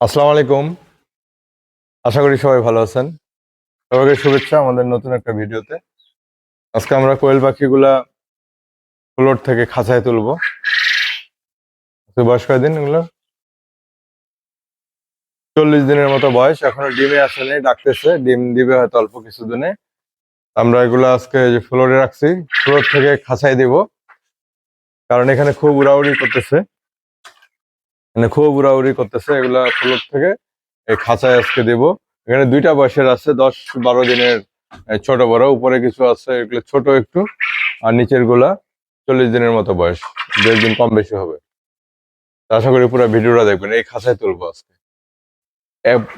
আসসালামু আলাইকুম। আশা করি সবাই ভালো আছেন। সবাইকে শুভেচ্ছা আমাদের নতুন একটা ভিডিওতে। আজকে আমরা কোয়েল পাখিগুলা ফ্লোর থেকে খাঁচায় তুলবো। বয়স কয়দিন এগুলো? চল্লিশ দিনের মতো বয়স, এখনও ডিমে আসেনি, ডাকতেছে। ডিম দিবে হয়তো অল্প কিছুদিনে। আমরা এগুলো আজকে যে ফ্লোরে রাখছি ফ্লোর থেকে খাঁচায় দিব। কারণ এখানে খুব উড়াউড়ি করতেছে। মানে খুব উড়াউড়ি করতেছে এগুলা ফ্লোর থেকে। এই খাঁচায় আজকে দেব। এখানে দুইটা বয়সের আছে, দশ বারো দিনের ছোট বড়। উপরে কিছু আছে, এগুলো ছোট একটু। আর নিচেরগুলা চল্লিশ দিনের মতো বয়স। দু একদিন কম বেশি হবে। আশা করি পুরো ভিডিওটা দেখবেন। এই খাঁচায় তুলবো আজকে।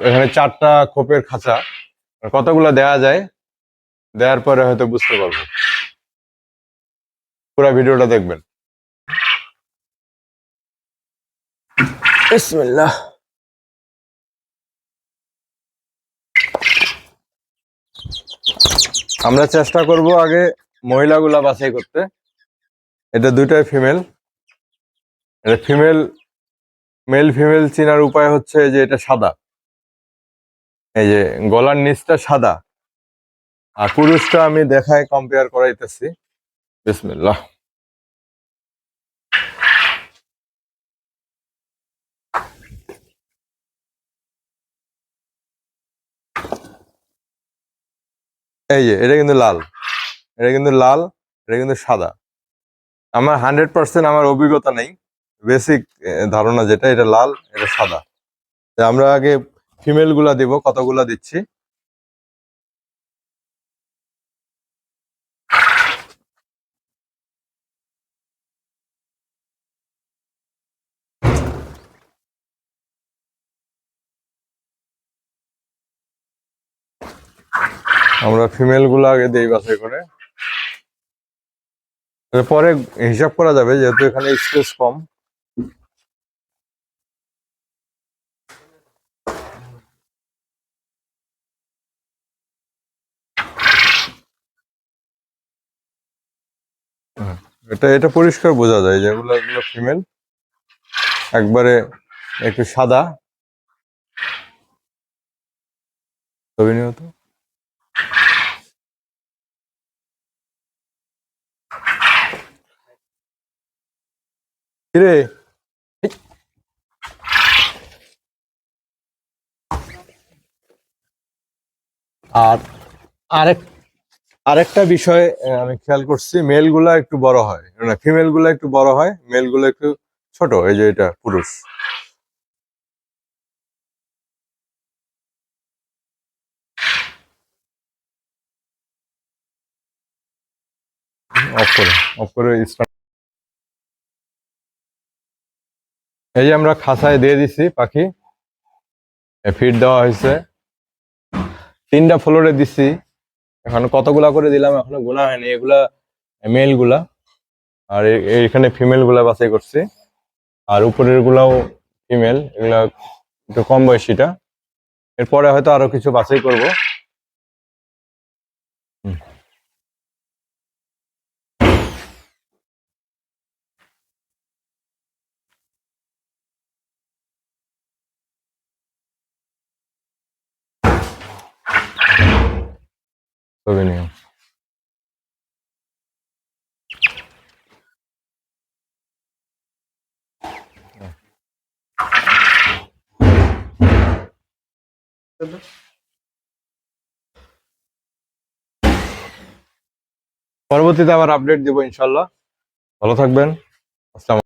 এখানে চারটা খোপের খাঁচা। কতগুলো দেয়া যায় দেওয়ার পরে হয়তো বুঝতে পারব। পুরো ভিডিওটা দেখবেন। বিসমিল্লাহ আমরা চেষ্টা করব আগে মহিলাগুলা বাছাই করতে। এটা দুইটাই ফিমেল এটা ফিমেল মেল ফিমেল চেনার উপায় হচ্ছে যে এটা সাদা। এই যে গলার নিচটা সাদা। আর পুরুষটা আমি দেখায় কম্পেয়ার করাইতেছি। বিসমিল্লাহ এই যে, এটা কিন্তু লাল। এটা কিন্তু লাল, এটা কিন্তু সাদা। আমার হান্ড্রেড পার্সেন্ট আমার অভিজ্ঞতা নেই। বেসিক ধারণা যেটা, এটা লাল, এটা সাদা। আমরা আগে ফিমেলগুলা দিব, কতগুলা দিচ্ছি? আমরা ফিমেলগুলো আগে দেই বাছাই করে। পরে হিসাব করা যাবে, যেহেতু এখানে স্পেস কম। এটা এটা পরিষ্কার বোঝা যায় যেগুলো এগুলো ফিমেল একবারে একটু সাদা। ছবি কিরে। আর আরেক, আরেকটা বিষয় আমি খেয়াল করছি মেলগুলা একটু বড় হয় না ফিমেলগুলা একটু বড় হয় মেলগুলা একটু ছোট, এই যে এটা পুরুষ অফ করে এই যে আমরা খাসায় দিয়ে দিছি, পাখি। ফিড দেওয়া হয়েছে। তিনটা ফ্লোরে দিছি। এখন কতগুলা করে দিলাম, এখনও গোনা হয়নি। এগুলা মেলগুলা আর এখানে ফিমেলগুলা বাছাই করছি। আর উপরের গুলাও ফিমেল, এগুলা একটু কম বয়সীটা। এরপরে হয়তো আরও কিছু বাছাই করব। নিও। পরবর্তীতে আবার আপডেট দিব ইনশাল্লাহ। ভালো থাকবেন। আসসালাম